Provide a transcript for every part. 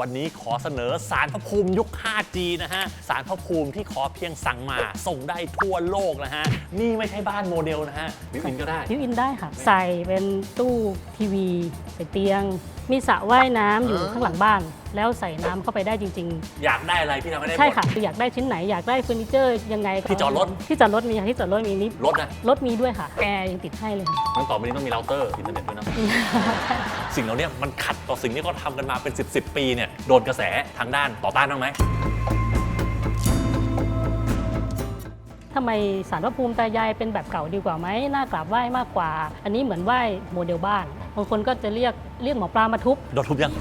วันนี้ขอเสนอสารพระภูมิยุค 5G นะฮะ สารพระภูมิที่ขอเพียงสั่งมา ส่งได้ทั่วโลกนะฮะ นี่ไม่ใช่บ้านโมเดลนะฮะวิวินก็ได้วิวอินได้ค่ะ ใส่เป็นตู้ทีวี ใส่เตียง มีสระว่ายน้ำอยู่ข้างหลังบ้านแล้วใส่น้ำเข้าไปได้จริง อยากได้อะไรพี่ทำให้ได้หมดๆใช่ค่ะคืออยากได้ชิ้นไหนอยากได้เฟอร์นิเจอร์ยังไงก็ที่จอดรถ ที่จอดรถมีค่ะที่จอดรถมีนี่รถนะรถมีด้วยค่ะแอร์ยังติดให้เลยค่ะตั้งต่อไปนี้ต้องมีเราเตอร์อินเทอร์เน็ตด้วยนะ สิ่งเหล่านี้มันขัดต่อสิ่งที่เขาทำกันมาเป็น 10 10ปีเนี่ยโดนกระแสทางด้านต่อต้านบ้างไหม ทำไมสารพระภูมิตายายเป็นแบบเก่าดีกว่าไหมน่ากราบไหว้มากกว่า อันนี้เหมือนไหว้โมเดลบ้าน บางคนก็จะเรียกเรียกหมอปลามาทุบ โดนทุบยัง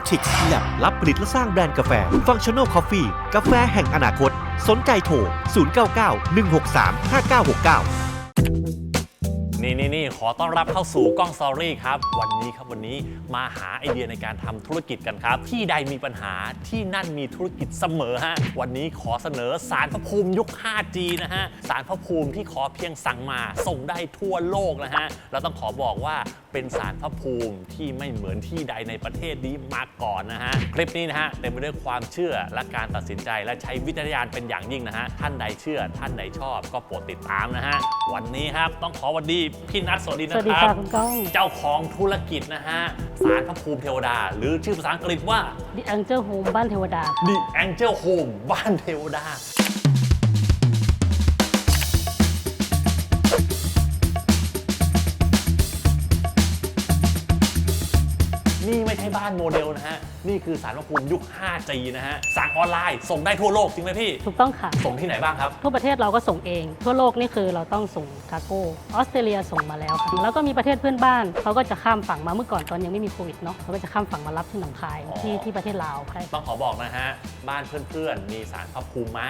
นูทรีเนติกแลบรับผลิตและสร้างแบรนด์กาแฟฟังชั่น a ล c อฟฟี่กาแฟแห่งอนาคต สนใจโทร 099 163 5969นี่นี่นี่ขอต้อนรับเข้าสู่กล้องสอรี่ครับ วันนี้ครับวันนี้มาหาไอเดียในการทำธุรกิจกันครับ ที่ใดมีปัญหาที่นั่นมีธุรกิจเสมอฮะวันนี้ขอเสนอสารพระภูมิยุค 5G นะฮะสารพระภูมิที่ขอเพียงสั่งมาส่งได้ทั่วโลกนะฮะแล้วต้องขอบอกว่าเป็นสารพระภูมิที่ไม่เหมือนที่ใดในประเทศนี้มาก่อนนะฮะ คลิปนี้นะฮะเต็มไปด้วยความเชื่อและการตัดสินใจและใช้วิจารณญาณเป็นอย่างยิ่งนะฮะ ท่านใดเชื่อ ท่านใดชอบก็โปรดติดตามนะฮะ วันนี้ครับต้องขอสวัสดีพี่นัทสวัสดีสนะวัสดีครัค่ะบ คุณก้อง เจ้าของธุรกิจนะฮะสารพระภูมิเทวดา หรือชื่อภาษาอังกฤษว่าดิอังเจอร์โฮมบ้านเทวดา The Angel Home บ้านเทวดา Merci. ไม่ใช่บ้านโมเดลนะฮะ นี่คือสารพระภูมิยุค 5G นะฮะ สั่งออนไลน์ ส่งได้ทั่วโลกจริงไหมพี่ ถูกต้องค่ะ ส่งที่ไหนบ้างครับ ทั่วประเทศเราก็ส่งเอง ทั่วโลกนี่คือเราต้องส่งคาร์โก้ออสเตรเลียส่งมาแล้วค่ะแล้วก็มีประเทศเพื่อนบ้านเขาก็จะข้ามฝั่งมาเมื่อก่อนตอนยังไม่มีโควิดเนาะเขาก็จะข้ามฝั่งมารับที่หนองคายอ๋อ ที่ที่ประเทศลาวใช่ต้องขอบอกนะฮะ บ้านเพื่อนๆ มีสารพระภูมิไหม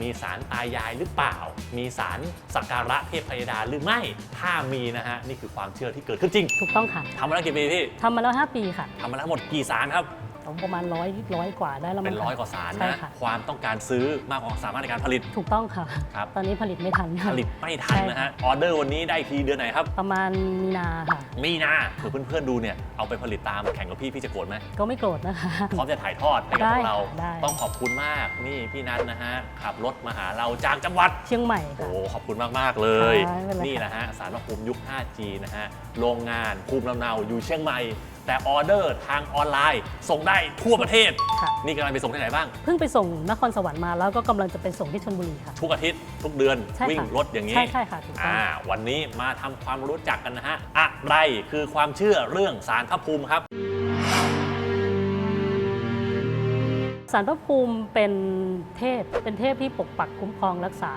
มีสารตายายหรือเปล่า มีสารสักการะเทพพยดาหรือไม่ ถ้ามีนะฮะ นี่คือความเชื่อที่เกิดขึ้นจริงถูกต้องค่ะทำมาแล้วกี่ปีพี่ ทำมาแล้ว 5 ปีค่ะทำมาแล้วหมดกี่สารครับประมาณร้อยร้อยกว่าได้แล้วเป็มั้นงร้อยค่ะกว่าสารใช่นะ ค่ะ ความต้องการซื้อมากกว่าความสามารถในการผลิต ถูกต้องค่ะ ครับ ตอนนี้ผลิตไม่ทันผค่ะ ลิตไม่ทันนะฮะ ออเดอร์วันนี้ได้ทีเดือนไหนครับ ประมาณมีนาค่ะ มีนาเผื่อเพื่อนๆดูเนี่ย เอาไปผลิตตามแข่งกับพี่พี่จะโกรธไหม ก็ไม่โกรธนะคะ พร้อมจะถ่ายทอดให้กับพวกเรา ได้ต้องขอบคุณมากนี่พี่นัทนะฮะ ขับรถมาหาเราจากจังหวัด เชียงใหม่โอ้ค่ะ ขอบคุณมาก ๆ เลย ค่ะไม่เป็นไร นี่นะฮะ สารพระภูมิยุค 5G นะฮะ โรงงานภูมิลำเนาอยู่เชียงใหม่ แต่ออเดอร์ทางออนไลน์ ส่งได้ทั่วประเทศ ค่ะ นี่กำลังไปส่งที่ไหนบ้าง เพิ่งไปส่งนครสวรรค์มาแล้วก็กำลังจะไปส่งที่ชลบุรีค่ะ ทุกอาทิตย์ทุกเดือนใช่ค่ะวิ่งรถอย่างนี้ใช่ใช่ค่ะถูกต้อง อ่าวันนี้มาทำความรู้จักกันนะฮะอะไรคือความเชื่อเรื่องสารพระภูมิครับ สารพระภูมิเป็นเทพ เป็นเทพที่ปกปักคุ้มครองรักษา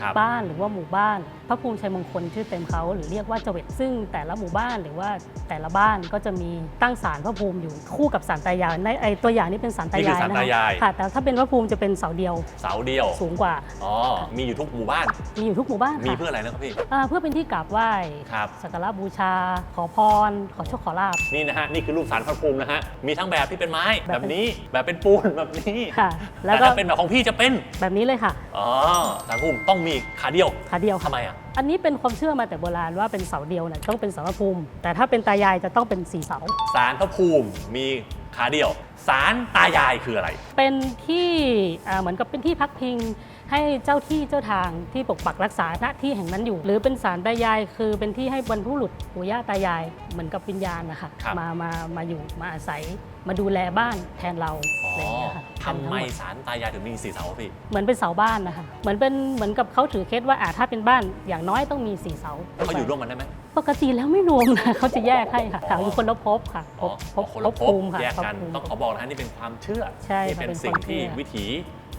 ครับบ้านหรือว่าหมู่บ้าน พระภูมิชัยมงคลชื่อเต็มเขาหรือเรียกว่าเจวิตซึ่งแต่ละหมู่บ้านหรือว่าแต่ละบ้านก็จะมีตั้งศาลพระภูมิอยู่คู่กับศาลตายายในไอตัวอย่างนี้เป็นศาลตานี่คืยาอยศาลนะตายายคะค่ะ แต่ถ้าเป็นพระภูมิจะเป็นเสาเดียวเสาเดียวสูงกว่า อ๋อมีอยู่ทุกหมู่บ้าน มีอยู่ทุกหมู่บ้านมีค่ะเพื่ออะไรนะครับพี่ อ่าเพื่อเป็นที่กราบไหว้ครับ สักการะบูชา ขอพร ขอโชคขอลาบนี่นะฮะนี่คือรูปสารพระภูมินะฮะมีทั้งแบบที่เป็นไม้แบบแบบนี้แบบเป็นปูนแบบนี้ค่ะ แล้วแต่ก็ถ้าเป็นแบบของพี่จะเป็นแบบนี้เลยค่ะ อ๋อสารพระภูมิต้องมีขาเดียวขาเดียวค่ะทำไมอะ อันนี้เป็นความเชื่อมาแต่โบราณว่าเป็นเสาเดียวเนี่ยต้องเป็นเสาพระภูมิ แต่ถ้าเป็นตายายจะต้องเป็นสีเสา สารพระภูมิมีขาเดียวสารตายายคืออะไร เป็นที่อ่าเหมือนกับเป็นที่พักพิง ให้เจ้าที่เจ้าทางที่ปกปักรักษาณที่แห่งนั้นอยู่ หรือเป็นสารตายายคือเป็นที่ให้บรรพบุรุษปู่ย่าตายายเหมือนกับวิญญาณนะคะครับ มามามาอยู่มาอาศัย มาดูแลบ้านแทนเราอ๋ออะไรอย่างเงี้ยค่ะทำไมทั้งหดสารตายายถึงมีสีเสาพี่เหมือนเป็นเสาบ้านนะคะเหมือนเป็นเหมือนกับเขาถือเคล็ดว่าอ่าถ้าเป็นบ้านอย่างน้อยต้องมีสี่เสา เขาอยู่ร่วมกันได้ไหม ปกติแล้วไม่รวมนะ เขาจะแยกให้ค่ะถามคนละภพค่ะภอ๋อพภพคนภละพภพภูมิค่ะแยกกัน ภพภูมิ ต้องขอบอกนะฮะนี่เป็นความเชื่อใช่ที่ค่ะเป็นเป็นสิ่งความที่เชื่อวิถี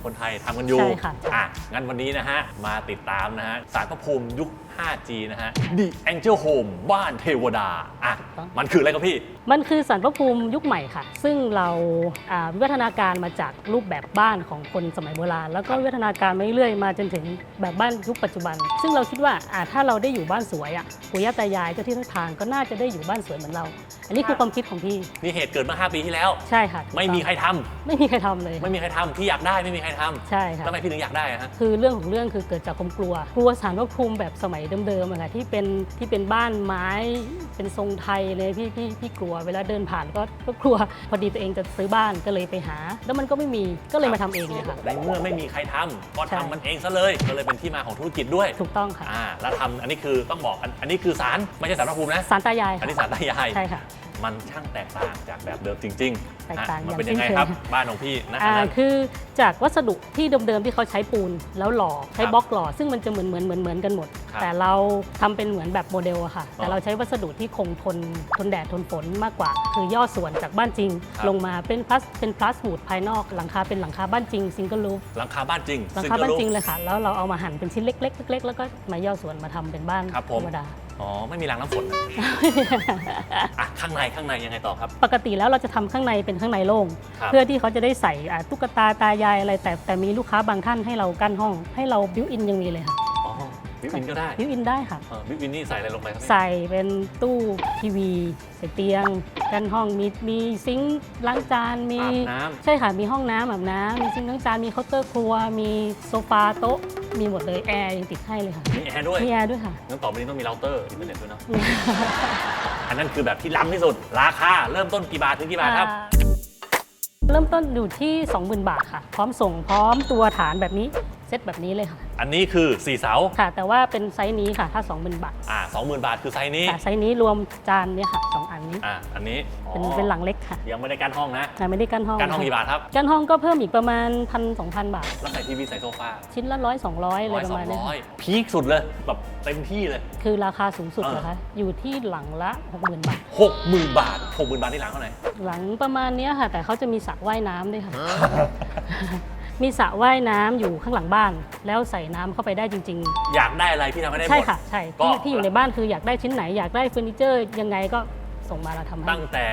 คนไทยทำกันอยู่ใช่ค่ะ อะ งั้นวันนี้นะฮะ มาติดตามนะฮะสารพระภูมิยุค 5G นะฮะ The Angel Home บ้านเทวดา อะ มันคืออะไรครับพี่มันคือสารพระภูมิยุคใหม่ค่ะ ซึ่งเราอ่าวิวัฒนาการมาจากรูปแบบบ้านของคนสมัยโบราณ แล้วก็วิวัฒนาการมาเรื่อยๆมาจนถึงแบบบ้านยุคปัจจุบัน ซึ่งเราคิดว่าอ่าถ้าเราได้อยู่บ้านสวยอะปู่ย่าตายายเจ้าที่เจ้าทางก็น่าจะได้อยู่บ้านสวยเหมือนเรา อันนี้คือความคิดของพี่นี่เหตุเกิดเมื่อ5ปีที่แล้ว ใช่ค่ะ ไม่มีใครทำไม่มีใครทำเลย ไม่มีใครทำที่อยากได้ไม่มีใครทำใช่ค่ะทำไมพี่ถึงอยากได้อะฮะคือเรื่องของเรื่องคือเกิดจากความกลัว กลัวสารพระภูมิแบบสมัยเดิมๆอะค่ะที่เป็นที่เป็นบ้านไม้เป็นทรงไทยเลยพี่พี่พี่กลัวเวลาเดินผ่านก็ก็กลัวพอดีตัวเองจะซื้อบ้านก็เลยไปหา แล้วมันก็ไม่มีก็เลยมาทำเองเลยค่ะในเมื่อไม่มีใครทำก็ใช่ ทำมันเองซะเลยก็เลยเป็นที่มาของธุรกิจด้วยถูกต้องค่ะ อ่าแล้วทำอันนี้คือต้องบอกอันอันนี้คือสารไม่ใช่สารพระภูมินะสารตายายอันนี้ค่ะสารตายาย ใช่ค่ะ มันช่างแตกต่างจากแบบเดิมจริงๆ แตกต่างฮะมันอย่างเป็นยังไงสิ้นเชิงครับบ้านของพี่นะอ่านั้น คือจากวัสดุที่เดิมๆที่เขาใช้ปูนแล้วหล่อใช้ครับบล็อกหล่อซึ่งมันจะเหมือนเหมือนเหมือนเหมือนกันหมด ครับแต่เราทำเป็นเหมือนแบบโมเดลอะค่ะอ๋แต่อเราใช้วัสดุที่คงทนทนแดดทนฝนมากกว่า คือย่อส่วนจากบ้านจริง ครับ ลงมาเป็นพลัสเป็นพลัสหูดภายนอกหลังคาเป็นหลังคาบ้านจริงซิงเกิลรูฟ หลังคาบ้านจริงหลังซึ่งคาก็บ้านรู้ จริงเลยค่ะ แล้วเราเอามาหั่นเป็นชิ้นเล็กๆเล็กๆแล้วก็มาย่อส่วนมาทำเป็นบ้านครับผมธรรมดา อ๋อ ไม่มีรางน้ำฝนนะอะข้างในข้างในยังไงต่อครับ ปกติแล้วเราจะทำข้างในเป็นข้างในโล่ง ครับ เพื่อที่เขาจะได้ใส่อ่าตุ๊กตาตายายอะไรแต่แต่มีลูกค้าบางท่านให้เรากั้นห้อง ให้เราบิวอินยังมีเลยค่ะ อ๋อบิวอินก็ได้บิวอินได้ค่ะเออบิวอินนี่ใส่อะไรลงไปครับเนี่ยใส่เป็นตู้ทีวี ใส่เตียง กั้นห้องมีมีซิงค์ล้างจานมีอาบน้ำใช่ค่ะมีห้องน้ำอาบน้ำมีซิงค์ล้างจานมีเคาน์เตอร์ครัว มีโซฟาโต๊ะ มีหมดเลยแอร์ยังติดให้เลยค่ะมีแอร์ด้วยมีแอร์ด้วยค่ะ งั้นต่อไปนี้ต้องมีเราเตอร์อินเทอร์เน็ตด้วยเนาะอันนั้นคือแบบที่ล้ำที่สุด ราคาเริ่มต้นกี่บาทถึงกี่บาทครับอ่าเริ่มต้นอยู่ที่ 20,000 บาทค่ะ พร้อมส่งพร้อมตัวฐานแบบนี้ เซตแบบนี้เลยค่ะ อันนี้คือ4เสาค่ะ แต่ว่าเป็นไซส์นี้ค่ะ ถ้า 20,000 บาทอ่า20,000บาทคือไซส์นี้ค่ะไซส์นี้รวมจานเนี่ยค่ะสองอันนี้ อ่าอันนี้อ๋อเป็นเป็นหลังเล็กค่ะยังไม่ได้กั้นห้องนะแต่ไม่ได้กั้นห้องกั้นห้องกี่บาทครับกั้นห้องก็เพิ่มอีกประมาณพันสองพันบาท แล้วใส่ทีวีใส่โซฟาชิ้นละร้อยสองร้อยอะไรร้อยประสอมาณงเนี้ยร้อค่ะยพีคสุดเลยแบบเต็มที่เลย คือราคาสูงสุดเออ นะคะ อยู่ที่หลังละ 60,000 บาท60,000บาท60,000บาทที่หลังเท่าไหร่หลังประมาณเนี้ยค่ะ แต่เขาจะมีสระว่ายน้ำด้วยค่ะ มีสระว่ายน้ำอยู่ข้างหลังบ้าน แล้วใส่น้ำเข้าไปได้จริงๆอยากได้อะไรพี่ทำให้ได้หมด ใช่ค่ะ ใช่ก็ ที่ที่อยู่ในบ้านคืออยากได้ชิ้นไหนอยากได้เฟอร์นิเจอร์ยังไงก็ส่งมาเราทำให้ ตั้งแต่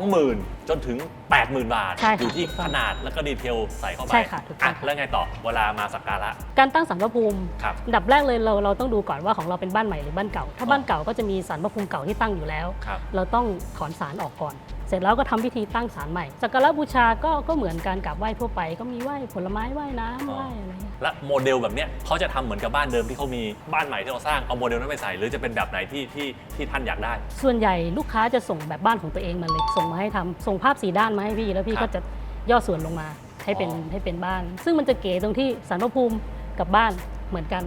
20,000 จนถึง 80,000 บาท ใช่ค่ะอยู่ที่ถูกต้ของนาดแล้วก็ดีเทลใส่เข้าไปใช่ค่ะถูกต้อง อะค่ะแล้วไงต่อเวลามาสักการะการตั้งสารพระภูมิครับ อันดับแรกเลยเราเราต้องดูก่อนว่าของเราเป็นบ้านใหม่หรือบ้านเก่า ถ้าอ๋อบ้านเก่าก็จะมีสารพระภูมิเก่าที่ตั้งอยู่แล้ว ครับ เราต้องถอนสารออกก่อน เสร็จแล้วก็ทำพิธีตั้งสารใหม่ สักการะบูชาก็ก็เหมือนการกราบไหว้ทั่วไป ก็มีไหว้ผลไม้ไหว้น้ำไหว้อะไรเงี้ยและโมเดลแบบเนี้ยเขาจะทำเหมือนกับบ้านเดิมที่เขามีบ้านใหม่ที่เราสร้างเอาโมเดลนั้นไปใส่หรือจะเป็นแบบไหนที่ที่ที่ท่านอยากได้ ส่วนใหญ่ลูกค้าจะส่งแบบบ้านของตัวเองมาเลยส่งมาให้ทำส่งภาพสีด้านมาให้พี่ แล้วพี่ครับก็จะย่อส่วนลงมาให้เป็นอ๋อให้เป็นบ้าน ซึ่งมันจะเก๋ตรงที่สารพระภูมิกับบ้านเหมือนกัน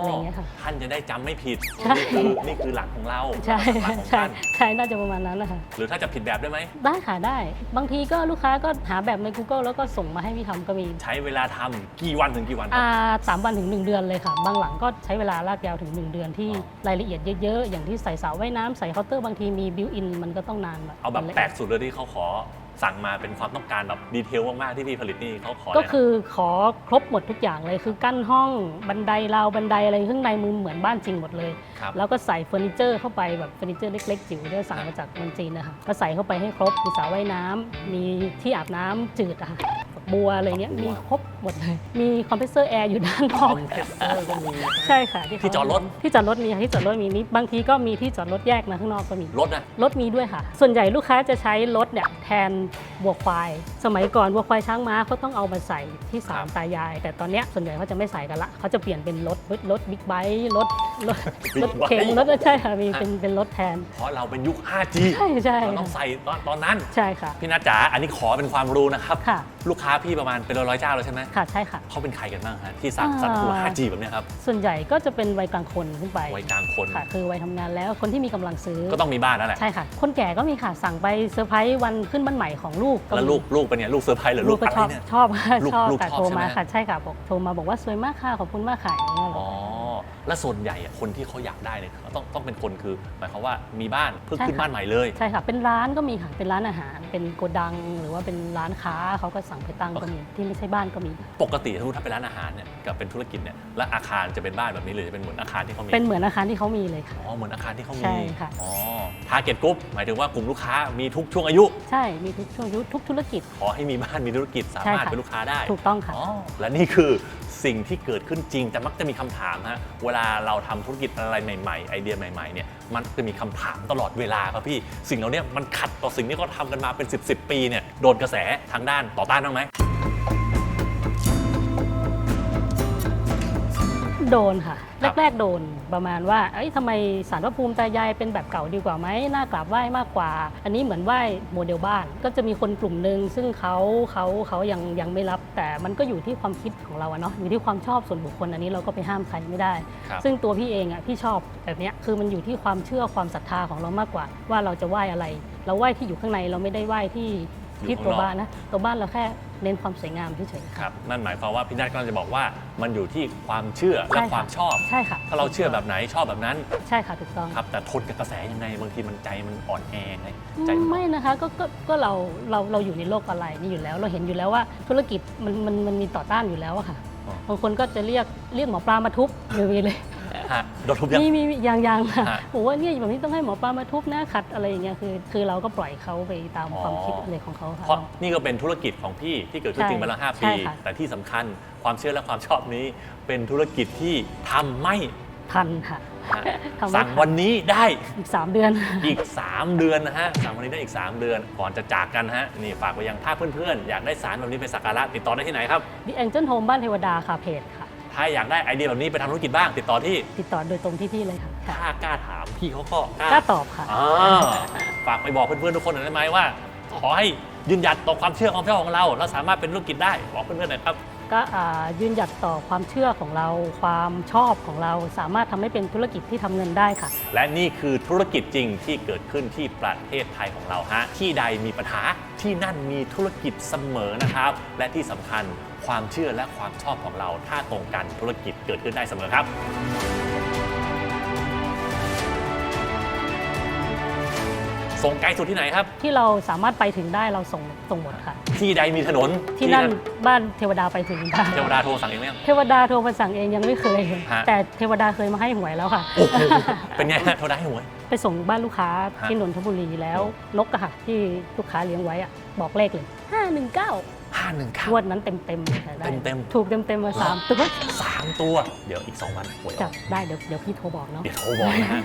อ๋ออะไรอย่างเงี้ยค่ะ ท่านจะได้จำไม่ผิด ใช่ นี่คือนี่คือหลักของเราใช่หลักของใช่ท่านใช่น่าจะประมาณนั้นแหละค่ะหรือถ้าจะผิดแบบได้ไหม ได้ค่ะได้ บางทีก็ลูกค้าก็หาแบบใน Google แล้วก็ส่งมาให้พี่ทำก็มีใช้เวลาทำกี่วันถึงกี่วันครับอ่าสามวันถึง 1 เดือนเลยค่ะ บางหลังก็ใช้เวลาลากยาวถึง 1 เดือนที่อ๋อ รายละเอียดเยอะๆ อย่างที่ใส่เสาว่ายน้ำใส่เคาน์เตอร์บางทีมีบิวอินมันก็ต้องนานหน่ยเอาแบบมันละแปลเอียกดสุดเลยที่เขาขอ สั่งมาเป็นความต้องการแบบดีเทลมาก ๆ ที่พี่ผลิตนี่เขาขอก็อะไรนะคือขอครบหมดทุกอย่างเลยคือกั้นห้องบันไดราวบันไดอะไรข้างในมือเหมือนบ้านจริงหมดเลยครับแล้วก็ใส่เฟอร์นิเจอร์เข้าไปแบบเฟอร์นิเจอร์เล็ก ๆ จิ๋วที่สั่งมาจากเมืองจีนนะคะก็ใส่เข้าไปให้ครบมีสระว่ายน้ำมีที่อาบน้ำจืดอะค่ะฝัก บัวอะไรเงี้ยฝักบัวมีครบหมดเลย มีคอมเพรสเซอร์แอร์อยู่ด้านนคออก มเพรสเซอร์ก็มี ใช่ค่ะเขาที่จอดรถ ที่จอดรถมีค่ะที่จอดรถมีนี่บางทีก็มีที่จอดรถแยกนะข้างนอกก็มี รถนะ รถมีด้วยค่ะ ส่วนใหญ่ลูกค้าจะใช้รถเนี่ยแทน วัวควาย สมัยก่อนวัวควายช้างม้าเขาต้องเอามาใส่ที่ศาลตายาย แต่ตอนเนี้ยส่วนใหญ่เขาจะไม่ใส่กันละเขาจะเปลี่ยนเป็นรถรถบิ๊กไบค์รถรถรถเข็นรถใช่ค่ะมีเป็นเป็นรถแทน เพราะเราเป็นยุค 5G ใช่ใช่เราต้องใส่ตอนตอนนั้น ใช่ค่ะ พี่นัทจ๋าอันนี้ขอเป็นความรู้นะครับ ค่ะ ลูกค้าพี่ประมาณเป็นร้อยๆเจ้าเลยใช่ไหมค่ะใช่ค่ะ เขาเป็นใครกันบ้างฮะที่สั่งอ่าสั่งทัวร์ 5G แบบเนี้ยครับ ส่วนใหญ่ก็จะเป็นวัยกลางคนขึ้นไปวัยกลางคนค่ะ คือวัยทำงานแล้วคนที่มีกำลังซื้อก็ต้องมีบ้านนั่นแหละใช่ค่ะ คนแก่ก็มีค่ะสั่งไปเซอร์ไพรส์วันขึ้นบ้านใหม่ของลูกมีแล้วลูกลูกเป็นเนี่ยลูกเซอร์ไพรส์หรือลูลูกกก็อะไรชอบเนี่ยชอบค่ะลูกชอบลูกค่ะชอบโทรมาใช่ไหมค่ะใช่ค่ะบอกโทรมาบอกว่าสวยมากค่ะขอบคุณมากค่ะอย่างเงี้ยอ๋อแล้วส่วนใหญ่อะคนที่เขาอยากได้เนี่ยเขาต้องต้องเป็นคนคือ หมายความว่ามีบ้านเพิ่งขึ้นบ้านใหม่เลยใช่ค่ะเป็นร้านก็มีค่ะเป็นร้านอาหาร เป็นโกดัง หรือว่าเป็นร้านค้าเขาก็สั่งไปตั้งก็มีที่ไม่ใช่บ้านก็มี ปกติถ้าถ้าเป็นร้านอาหารเนี่ยกับเป็นธุรกิจเนี่ยแล้วอาคารจะเป็นบ้านแบบนี้หรือจะเป็นเหมือนอาคารที่เขามีเป็นเหมือนอาคารที่เขามีเลยค่ะอ๋อเหมือนอาคารที่เขามีใช่ค่ะอ๋อ target group หมายถึงว่ากลุ่มลูกค้ามีทุกช่วงอายุ ใช่ มีทุกช่วงอายุทุกธุรกิจ ขอให้มีบ้านมีธุรกิจสาใช่มารถค่ะ เป็นลูกค้าได้ ถูกต้องค่ะ อ๋อและนี่คือสิ่งที่เกิดขึ้นจริง แต่มักจะมีคำถามฮะเวลาเราทำธุรกิจอะไรใหม่ ๆ ไอเดียใหม่ๆเนี่ยมันจะมีคำถามตลอดเวลาครับพี่ สิ่งเหล่านี้มันขัดต่อสิ่งที่เขาทำกันมาเป็น 10บสปีเนี่ยโดนกระแสทางด้านต่อต้านบ้างไหม โดนค่ะ ครับแรกๆโดนประมาณว่า เอ้ยทำไมสารพระภูมิตายายเป็นแบบเก่าดีกว่าไหมน่ากราบไหว้มากกว่า อันนี้เหมือนไหว้โมเดลบ้าน ก็จะมีคนกลุ่มหนึ่งซึ่งเขาเขาเขายังยังไม่รับ แต่มันก็อยู่ที่ความคิดของเราอะเนาะอยู่ที่ความชอบส่วนบุคคลอันนี้เราก็ไปห้ามใครไม่ได้ ครับ ซึ่งตัวพี่เองอะพี่ชอบแบบเนี้ยคือมันอยู่ที่ความเชื่อความศรัทธาของเรามากกว่า ว่าเราจะไหว้อะไร เราไหว้ที่อยู่ข้างในเราไม่ได้ไหว้ที่อยู่ ที่ข้างตัวนอกบ้านนะตัวบ้านเราแค่เน้นความสวยงามเฉยๆ ครับนั่นหมายความว่าพี่นัทกำลังจะบอกว่ามันอยู่ที่ความเชื่อและใช่ค่ะความชอบใช่ค่ะ ถ้าเราเชื่อแบบไหนชอบแบบนั้นใช่ค่ะถูกต้อง ครับแต่ทนกับกระแสยังไงบางทีมันใจมันอ่อนแอไงใจมันไม่นะคะก็ก็ก็เราเราเราอยู่ในโลกออนไลน์นี่อยู่แล้ว เราเห็นอยู่แล้วว่าธุรกิจมันมันมันมีต่อต้านอยู่แล้วอะค่ะอ๋อ บางคนก็จะเรียกเรียกหมอปลามาทุบเลยเลย ฮะโดนทุบยัง มีมีมีอย่างอย่างค่ะฮะบอกว่าเนี่ยแบบนี้ต้องให้หมอปลามาทุบนะขัดอะไรอย่างเงี้ยคือคือเราก็ปล่อยเขาไปตามอ๋อ ความคิดอะไรของเขาค่ะ เพราะนี่ก็เป็นธุรกิจของพี่ที่เกิดขึ้นใช่จริงมาแล้วห้าใช่ปี ค่ะ แต่ที่สำคัญความเชื่อและความชอบนี้ เป็นธุรกิจที่ทำไม่ทันค่ะฮะทำไม่สั่งทันวันนี้ได้ อีก3เดือน อีก 3 เดือนนะฮะสั่งวันนี้ได้อีก 3 เดือน ก่อนจะจากกันฮะ นี่ฝากไปยังถ้าเพื่อนๆ อยากได้สารแบบนี้ไปสักการะติดต่อได้ที่ไหนครับ The Angel Home บ้านเทวดาค่ะเพจค่ะ ถ้าอยากได้ไอเดียแบบนี้ไปทำธุรกิจบ้างติดต่อที่ ติดต่อโดยตรงที่พี่เลยค่ะค่ะถ้ากล้าถามพี่เขาก็กล้ากล้าตอบค่ะ อ่าฝากไปบอกเพื่อนๆทุกคนหน่อยได้ไหมว่า ขอให้ยืนหยัดต่อความเชื่อความชอบของเรา เราสามารถเป็นธุรกิจได้บอกเพื่อนๆหน่อยครับ ก็ยืนหยัดต่อความเชื่อของเรา ความชอบของเราสามารถทำให้เป็นธุรกิจที่ทำเงินได้ค่ะ และนี่คือธุรกิจจริงที่เกิดขึ้นที่ประเทศไทยของเราฮะที่ใดมีปัญหาที่นั่นมีธุรกิจเสมอนะครับ และที่สำคัญความเชื่อและความชอบของเรา ถ้าตรงกันธุรกิจเกิดขึ้นได้เสมอครับ ส่งไกลสุดที่ไหนครับ ที่เราสามารถไปถึงได้เราส่งส่งหมดค่ะ ที่ใดมีถนนที่นั่นบ้านเทวดาไปถึงได้เทวดาโทรสั่งเองไหมยังเทวดาโทรมาสั่งเองยังไม่เคยฮะแต่เทวดาเคยมาให้หวยแล้วค่ะโอ้โหเป็นไงฮะเทวดาให้หวย ไปส่งบ้านลูกค้าฮะที่นนทบุรีแล้วนกอะค่ะที่ลูกค้าเลี้ยงไว้อะบอกเลขเลย519ห้าหนึ่งเก้างวดนั้นเต็มเต็มๆเลยค่ะได้เต็มๆถูกเต็มเต็มๆมาสามตัวสามตัว เดี๋ยวอีก2วันหวยอจัอบกได้เดี๋ยวเดี๋ยวพี่โทรบอกเนาะเดี๋ยวโทรบอกนะฮะ